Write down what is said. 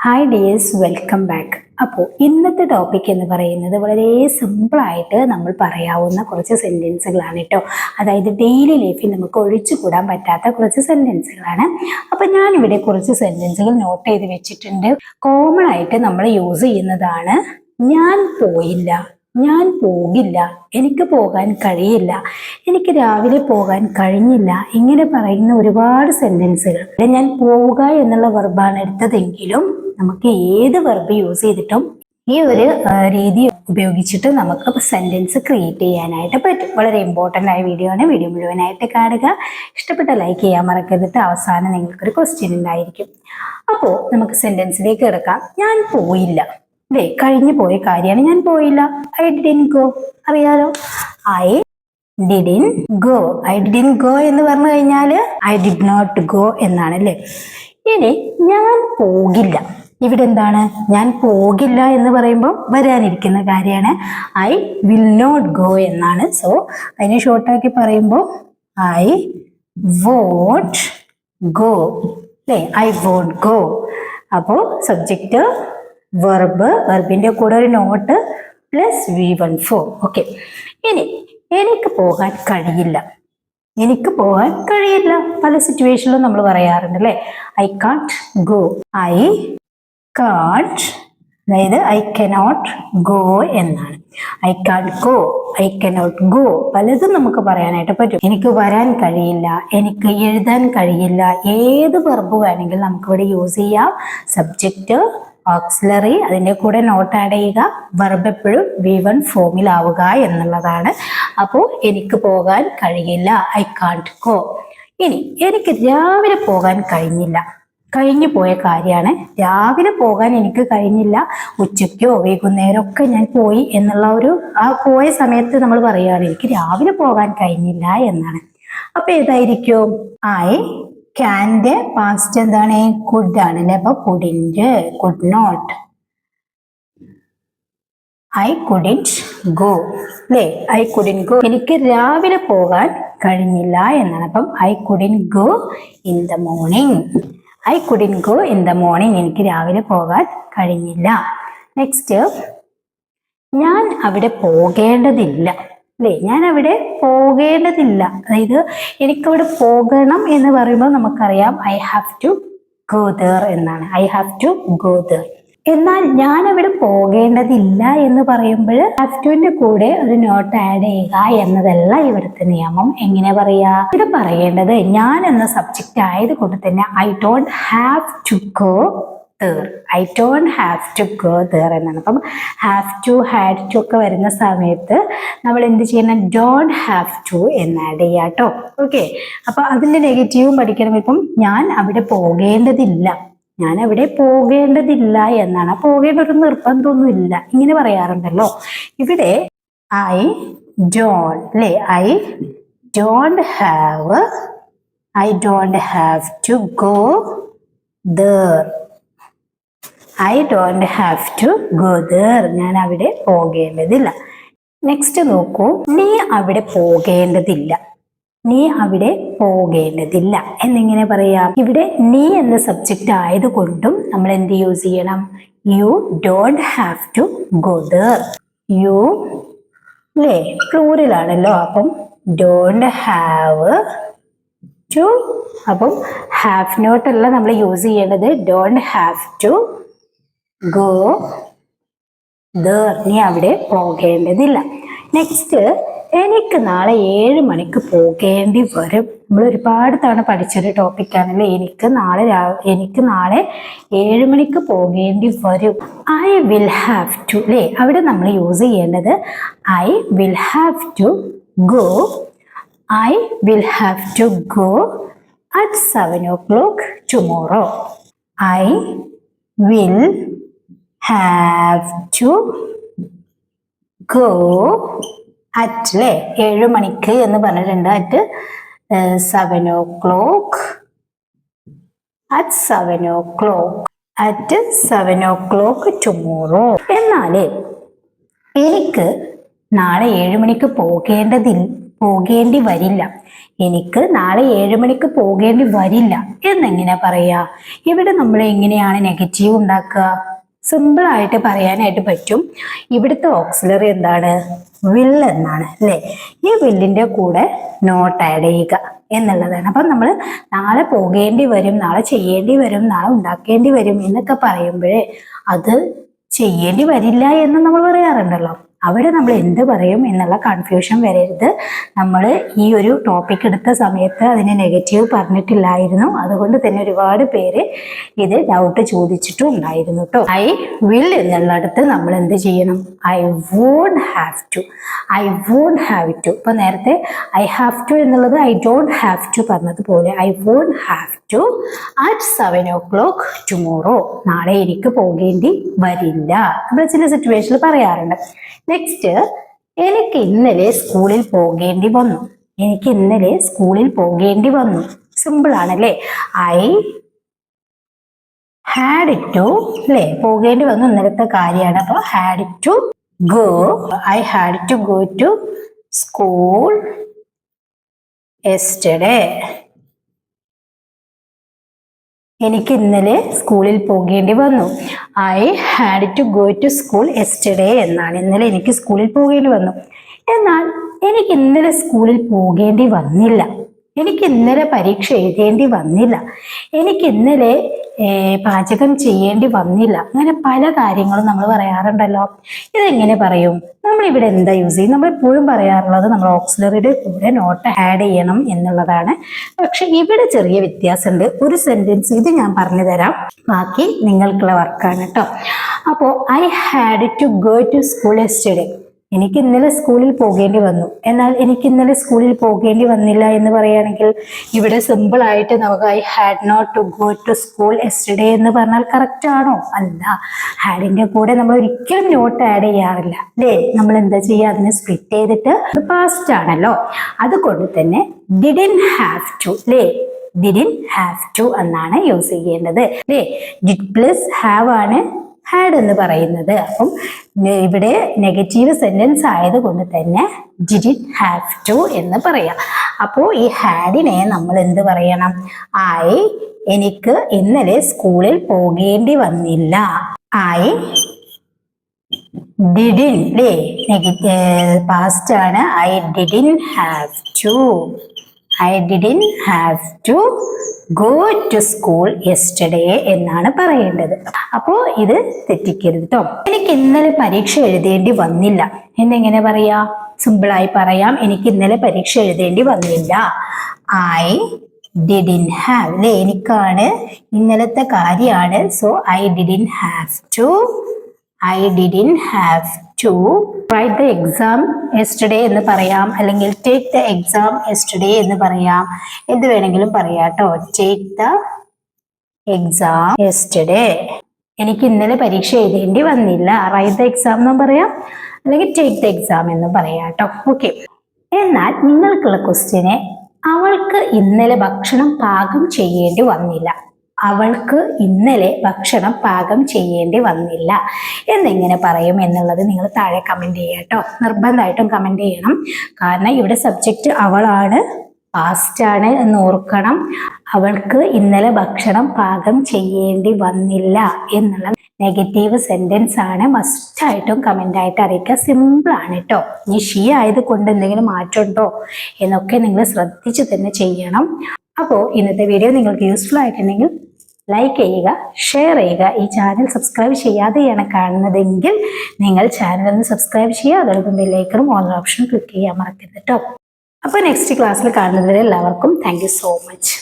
Hi dears welcome back അപ്പോൾ ഇന്നത്തെ topic എന്ന് പറയുന്നത് വളരെ സിമ്പിളായിട്ട് നമ്മൾ പറയാവുന്ന കുറച്ച് സെന്റൻസുകളാണ് കേട്ടോ അതായത് ഡെയിലി ലൈഫിൽ നമുക്ക് ഒഴിച്ചുകൂടാൻ പറ്റാത്ത കുറച്ച് സെന്റൻസുകളാണ് അപ്പോൾ ഞാനിവിടെ കുറച്ച് സെന്റൻസുകൾ നോട്ട് ചെയ്ത് വെച്ചിട്ടുണ്ട്. കോമൺ ആയിട്ട് നമ്മൾ യൂസ് ചെയ്യുന്നതാണ് ഞാൻ പോയില്ല ഞാൻ പോകില്ല എനിക്ക് പോകാൻ കഴിയില്ല എനിക്ക് രാവിലെ പോകാൻ കഴിഞ്ഞില്ല ഇങ്ങനെ പറയുന്ന ഒരുപാട് സെന്റൻസുകൾ ഞാൻ പോവുക എന്നുള്ള വെർബാണ് എടുത്തതെങ്കിലും നമുക്ക് ഏത് വെർബ് യൂസ് ചെയ്തിട്ടും ഈ ഒരു രീതി ഉപയോഗിച്ചിട്ട് നമുക്ക് സെന്റൻസ് ക്രിയേറ്റ് ചെയ്യാനായിട്ട് പറ്റും. വളരെ ഇമ്പോർട്ടന്റ് ആയ വീഡിയോ ആണ്. വീഡിയോ മുഴുവനായിട്ട് കാണുക. ഇഷ്ടപ്പെട്ട ലൈക്ക് ചെയ്യാൻ മറക്കരുത്. അവസാനം നിങ്ങൾക്കൊരു ക്വസ്റ്റ്യൻ ഉണ്ടായിരിക്കും. അപ്പോൾ നമുക്ക് സെന്റൻസിലേക്ക് കിടക്കാം. ഞാൻ പോയില്ല. അല്ലേ കഴിഞ്ഞു പോയ കാര്യമാണ് ഞാൻ പോയില്ല. ഐ ഡിഡിൻ ഗോ അറിയാലോ? I didn't go I didn't go എന്ന് പറഞ്ഞു കഴിഞ്ഞാൽ ഐ ഡിഡ് നോട്ട് ഗോ എന്നാണ് അല്ലേ? ഇനി ഞാൻ പോകില്ല. ഇവിടെ എന്താണ് ഞാൻ പോകില്ല എന്ന് പറയുമ്പോൾ വരാനിരിക്കുന്ന കാര്യമാണ്. ഐ വിൽ നോട്ട് ഗോ എന്നാണ്. സോ അതിനെ ഷോർട്ടാക്കി പറയുമ്പോൾ ഐ വോട്ട് ഗോ അല്ലേ? ഐ വോട്ട് ഗോ അപ്പോൾ സബ്ജക്റ്റ് വെർബ് വെർബിന്റെ കൂടെ ഒരു not plus V one form okay ഇനി എനിക്ക് പോകാൻ കഴിയില്ല. എനിക്ക് പോകാൻ കഴിയില്ല. പല സിറ്റുവേഷനിലും നമ്മൾ പറയാറുണ്ട് അല്ലേ? I can't go I can't അതായത് ഐ കനോട്ട് ഗോ എന്നാണ്. I can't go I cannot go പലതും നമുക്ക് പറയാനായിട്ട് പറ്റും. എനിക്ക് വരാൻ കഴിയില്ല എനിക്ക് എഴുതാൻ കഴിയില്ല ഏത് വെർബ് വേണമെങ്കിലും നമുക്കിവിടെ യൂസ് ചെയ്യാം. സബ്ജക്റ്റ് ഓക്സിലറി അതിന്റെ കൂടെ നോട്ട് ആഡ് ചെയ്യുക. വെർബ് എപ്പോഴും വി വൺ ഫോമിലാവുക എന്നുള്ളതാണ്. അപ്പോൾ എനിക്ക് പോകാൻ കഴിയില്ല ഐ കാണ്ട് ഗോ ഇനി എനിക്ക് രാവിലെ പോകാൻ കഴിഞ്ഞില്ല. കഴിഞ്ഞു പോയ കാര്യമാണ്. രാവിലെ പോകാൻ എനിക്ക് കഴിഞ്ഞില്ല. ഉച്ചയ്ക്കോ വൈകുന്നേരം ഒക്കെ ഞാൻ പോയി എന്നുള്ള ഒരു ആ പോയ സമയത്ത് നമ്മൾ പറയുകയാണ് എനിക്ക് രാവിലെ പോകാൻ കഴിഞ്ഞില്ല എന്നാണ്. അപ്പൊ ഏതായിരിക്കും? ഐ ക്യാന്റെ പാസ്റ്റ് എന്താണ്? കുഡ് ആണ് അല്ലെ അപ്പൊ couldn't could not. I couldn't go. അല്ലേ? I couldn't go. എനിക്ക് രാവിലെ പോകാൻ കഴിഞ്ഞില്ല എന്നാണ്. അപ്പം I couldn't go in the morning. I couldn't go in the morning എനിക്ക് രാവിലെ പോകാൻ കഴിഞ്ഞില്ല. നെക്സ്റ്റ് ഞാൻ അവിടെ പോകേണ്ടതില്ല. അല്ലേ? ഞാൻ അവിടെ പോകേണ്ടതില്ല. അതായത് എനിക്കവിടെ പോകണം എന്ന് പറയുമ്പോൾ നമുക്കറിയാം I have to go there എന്നാണ്. I have to go there എന്നാൽ ഞാൻ അവിടെ പോകേണ്ടതില്ല എന്ന് പറയുമ്പോൾ ടുവിന്റെ കൂടെ ഒരു നോട്ട് ആഡ് ചെയ്യുക എന്നതല്ല ഇവിടുത്തെ നിയമം. എങ്ങനെ പറയാ? ഇത് പറയേണ്ടത് ഞാൻ എന്ന സബ്ജക്റ്റ് ആയതുകൊണ്ട് തന്നെ I don't have to go I don't have to go there എന്നാണ്. അപ്പം ഹാവ് ടു ഹാഡ് ടു ഒക്കെ വരുന്ന സമയത്ത് നമ്മൾ എന്ത് ചെയ്യണം? ഡോണ്ട് ഹാവ് ടു എന്ന് ആഡ് ചെയ്യാം കേട്ടോ ഓക്കെ അപ്പൊ അതിന്റെ നെഗറ്റീവും പഠിക്കണം. ഇപ്പം ഞാൻ അവിടെ പോകേണ്ടതില്ല. ഞാൻ അവിടെ പോകേണ്ടതില്ല എന്നാണ്. പോകേണ്ട ഒരു നിർബന്ധമൊന്നുമില്ല. ഇങ്ങനെ പറയാറുണ്ടല്ലോ. ഇവിടെ ഐ ഡോൺ അല്ലേ I don't have I don't have to go there I don't have to go there ഞാൻ അവിടെ പോകേണ്ടതില്ല. നെക്സ്റ്റ് നോക്കൂ. നീ അവിടെ പോകേണ്ടതില്ല. നീ അവിടെ പോകേണ്ടതില്ല. എന്നിങ്ങനെ പറയാം. ഇവിടെ നീ എന്ന സബ്ജക്റ്റ് ആയതുകൊണ്ടും നമ്മൾ എന്ത് യൂസ് ചെയ്യണം? You don't have to go there you അല്ലേ പ്ലൂറിലാണല്ലോ അപ്പം ഡോണ്ട് ഹാവ് ടു അപ്പം ഹാവ് അല്ല നമ്മൾ യൂസ് ചെയ്യേണ്ടത്. Don't have to go there നീ അവിടെ പോകേണ്ടതില്ല. നെക്സ്റ്റ് എനിക്ക് നാളെ ഏഴ് മണിക്ക് പോകേണ്ടി വരും. നമ്മൾ ഒരുപാട് തവണ പഠിച്ചൊരു ടോപ്പിക്കാണല്ലോ എനിക്ക് നാളെ എനിക്ക് നാളെ ഏഴ് മണിക്ക് പോകേണ്ടി വരും. ഐ വിൽ ഹാവ് ടു അല്ലേ അവിടെ നമ്മൾ യൂസ് ചെയ്യേണ്ടത് I will have to go I will have to go at seven o'clock tomorrow I will have to go at അല്ലേ ഏഴ് മണിക്ക് എന്ന് പറഞ്ഞിട്ടുണ്ട്. At seven o'clock at seven o'clock at seven o'clock tomorrow എന്നാലേ എനിക്ക് നാളെ ഏഴ് മണിക്ക് പോകേണ്ടതിൽ പോകേണ്ടി വരില്ല. എനിക്ക് നാളെ ഏഴ് മണിക്ക് പോകേണ്ടി വരില്ല. എന്നെങ്ങനെ പറയാ? ഇവിടെ നമ്മൾ എങ്ങനെയാണ് നെഗറ്റീവ് ഉണ്ടാക്കുക? സിമ്പിളായിട്ട് പറയാനായിട്ട് പറ്റും. ഇവിടുത്തെ ഓക്സിലറി എന്താണ്? വിൽ എന്നാണ് അല്ലേ? ഈ വില്ലിന്റെ കൂടെ നോട്ട് ആഡ് ചെയ്യുക എന്നുള്ളതാണ്. അപ്പം നമ്മൾ നാളെ പോകേണ്ടി വരും നാളെ ചെയ്യേണ്ടി വരും നാളെ ഉണ്ടാക്കേണ്ടി വരും എന്നൊക്കെ പറയുമ്പോഴേ അത് ചെയ്യേണ്ടി വരില്ല എന്ന് നമ്മൾ പറയാറുണ്ടല്ലോ. അവിടെ നമ്മൾ എന്ത് പറയും എന്നുള്ള കൺഫ്യൂഷൻ വരരുത്. നമ്മൾ ഈ ഒരു ടോപ്പിക് എടുത്ത സമയത്ത് അതിന് നെഗറ്റീവ് പറഞ്ഞിട്ടില്ലായിരുന്നു. അതുകൊണ്ട് തന്നെ ഒരുപാട് പേര് ഇത് ഡൗട്ട് ചോദിച്ചിട്ടും ഉണ്ടായിരുന്നു കേട്ടോ ഐ വിൽ എന്നുള്ളിടത്ത് നമ്മൾ എന്ത് ചെയ്യണം? I won't have to I won't have to ഇപ്പൊ നേരത്തെ ഐ ഹാവ് ടു എന്നുള്ളത് ഐ ഡോണ്ട് ഹാവ് ടു പറഞ്ഞതുപോലെ I won't have to at seven o'clock tomorrow നാളെ എനിക്ക് പോകേണ്ടി വരില്ല. നമ്മൾ ചില സിറ്റുവേഷനിൽ പറയാറുണ്ട്. നെക്സ്റ്റ് എനിക്ക് ഇന്നലെ സ്കൂളിൽ പോകേണ്ടി വന്നു. എനിക്ക് ഇന്നലെ സ്കൂളിൽ പോകേണ്ടി വന്നു. സിമ്പിൾ ആണല്ലേ? ഐ ഹാഡ് ടു അല്ലേ പോകേണ്ടി വന്നു ഇന്നലത്തെ കാര്യമാണ്. അപ്പോൾ had to go I had to go to school yesterday എനിക്ക് ഇന്നലെ സ്കൂളിൽ പോകേണ്ടി വന്നു. I had to go to school yesterday എന്നാണ്. ഇന്നലെ എനിക്ക് സ്കൂളിൽ പോകേണ്ടി വന്നു. എന്നാൽ എനിക്ക് ഇന്നലെ സ്കൂളിൽ പോകേണ്ടി വന്നില്ല. എനിക്ക് ഇന്നലെ പരീക്ഷ എഴുതേണ്ടി വന്നില്ല. എനിക്ക് ഇന്നലെ പാചകം ചെയ്യേണ്ടി വന്നില്ല. അങ്ങനെ പല കാര്യങ്ങളും നമ്മൾ പറയാറുണ്ടല്ലോ. ഇതെങ്ങനെ പറയും? നമ്മൾ ഇവിടെ എന്താ യൂസ് ചെയ്യും നമ്മൾ എപ്പോഴും പറയാറുള്ളത് നമ്മൾ ഓക്സിലറിയുടെ കൂടെ നോട്ട് ആഡ് ചെയ്യണം എന്നുള്ളതാണ്. പക്ഷെ ഇവിടെ ചെറിയ വ്യത്യാസമുണ്ട്. ഒരു സെന്റൻസ് ഇത് ഞാൻ പറഞ്ഞു തരാം. ബാക്കി നിങ്ങൾക്കുള്ള വർക്കാണ് കേട്ടോ. അപ്പോൾ I had to go to school yesterday എനിക്ക് ഇന്നലെ സ്കൂളിൽ പോകേണ്ടി വന്നു. എന്നാൽ എനിക്ക് ഇന്നലെ സ്കൂളിൽ പോകേണ്ടി വന്നില്ല എന്ന് പറയുകയാണെങ്കിൽ ഇവിടെ സിമ്പിൾ ആയിട്ട് നമുക്ക് I had not to go to school yesterday എന്ന് പറഞ്ഞാൽ കറക്റ്റ് ആണോ? അല്ല. ഹാഡിന്റെ കൂടെ നമ്മൾ ഒരിക്കലും നോട്ട് ആഡ് ചെയ്യാറില്ല. അല്ലേ നമ്മൾ എന്താ ചെയ്യുക? അതിനെ സ്പ്ലിറ്റ് ചെയ്തിട്ട് പാസ്റ്റ് ആണല്ലോ. അതുകൊണ്ട് തന്നെ ഡിഡിൻ ഹാവ് ടു അല്ലേ ഡിഡിൻ ഹാവ് ടു എന്നാണ് യൂസ് ചെയ്യേണ്ടത്. അല്ലേ ഡിഡ് പ്ലസ് ഹാവ് ആണ് ഹാഡ് എന്ന് പറയുന്നത്. അപ്പം ഇവിടെ നെഗറ്റീവ് സെന്റൻസ് ആയതുകൊണ്ട് തന്നെ ഡിഡിൻ ഹാവ് ടു എന്ന് പറയാം. അപ്പോൾ ഈ ഹാഡിനെ നമ്മൾ എന്ത് പറയണം? ഐ എനിക്ക് ഇന്നലെ സ്കൂളിൽ പോകേണ്ടി വന്നില്ല. ഐ ഡിഡിൻ അല്ലേ പാസ്റ്റ് ആണ്. I didn't have to I didn't have to go to school yesterday എന്നാണ് പറയേണ്ടത്. അപ്പോൾ ഇത് തെറ്റിക്കരുത് കേട്ടോ എനിക്ക് ഇന്നലെ പരീക്ഷ എഴുതേണ്ടി വന്നില്ല. എന്നെങ്ങനെ പറയാ? സിമ്പിളായി പറയാം. എനിക്ക് ഇന്നലെ പരീക്ഷ എഴുതേണ്ടി വന്നില്ല. ഐ ഡിഡിൻ ഹാവ് അല്ലെ എനിക്കാണ് ഇന്നലത്തെ കാര്യമാണ്. So I didn't have to I didn't have to write the exam yesterday എന്ന് പറയാം അല്ലെങ്കിൽ ടേക്ക് ദ എക്സാം എസ്റ്റഡേ എന്ന് പറയാം. എന്ത് വേണമെങ്കിലും പറയാം കേട്ടോ ടേക്ക് ദ എക്സാം എസ്റ്റഡേ എനിക്ക് ഇന്നലെ പരീക്ഷ എഴുതേണ്ടി വന്നില്ല. റൈറ്റ് ദ എക്സാം എന്നും പറയാം അല്ലെങ്കിൽ ടേക്ക് ദ എക്സാം എന്ന് പറയാം കേട്ടോ ഓക്കെ എന്നാൽ നിങ്ങൾക്കുള്ള ക്വസ്റ്റ്യനെ അവൾക്ക് ഇന്നലെ ഭക്ഷണം പാകം ചെയ്യേണ്ടി വന്നില്ല. അവൾക്ക് ഇന്നലെ ഭക്ഷണം പാകം ചെയ്യേണ്ടി വന്നില്ല. എന്നെങ്ങനെ പറയും എന്നുള്ളത് നിങ്ങൾ താഴെ കമന്റ് ചെയ്യുക കേട്ടോ നിർബന്ധമായിട്ടും കമന്റ് ചെയ്യണം. കാരണം ഇവിടെ സബ്ജക്റ്റ് അവളാണ് പാസ്റ്റാണ് എന്ന് ഓർക്കണം. അവൾക്ക് ഇന്നലെ ഭക്ഷണം പാകം ചെയ്യേണ്ടി വന്നില്ല എന്നുള്ള നെഗറ്റീവ് സെന്റൻസ് ആണ് മസ്റ്റായിട്ടും കമന്റായിട്ട് അറിയിക്കുക. സിമ്പിൾ ആണ് കേട്ടോ ഇനി ഷീ ആയത് കൊണ്ട് എന്തെങ്കിലും മാറ്റമുണ്ടോ എന്നൊക്കെ നിങ്ങൾ ശ്രദ്ധിച്ച് തന്നെ ചെയ്യണം. അപ്പോൾ ഇന്നത്തെ വീഡിയോ നിങ്ങൾക്ക് യൂസ്ഫുൾ ആയിട്ടുണ്ടെങ്കിൽ ലൈക്ക് ചെയ്യുക ഷെയർ ചെയ്യുക. ഈ ചാനൽ സബ്സ്ക്രൈബ് ചെയ്യാതെയാണ് കാണുന്നതെങ്കിൽ നിങ്ങൾ ചാനൽ ഒന്ന് സബ്സ്ക്രൈബ് ചെയ്യുക. അതോടൊപ്പം ബെല്ലൈക്കറും ഓൺ ഓപ്ഷൻ ക്ലിക്ക് ചെയ്യാൻ മറക്കരുത് കേട്ടോ അപ്പോൾ നെക്സ്റ്റ് ക്ലാസ്സിൽ കാണുന്നവരെ എല്ലാവർക്കും താങ്ക് സോ മച്ച്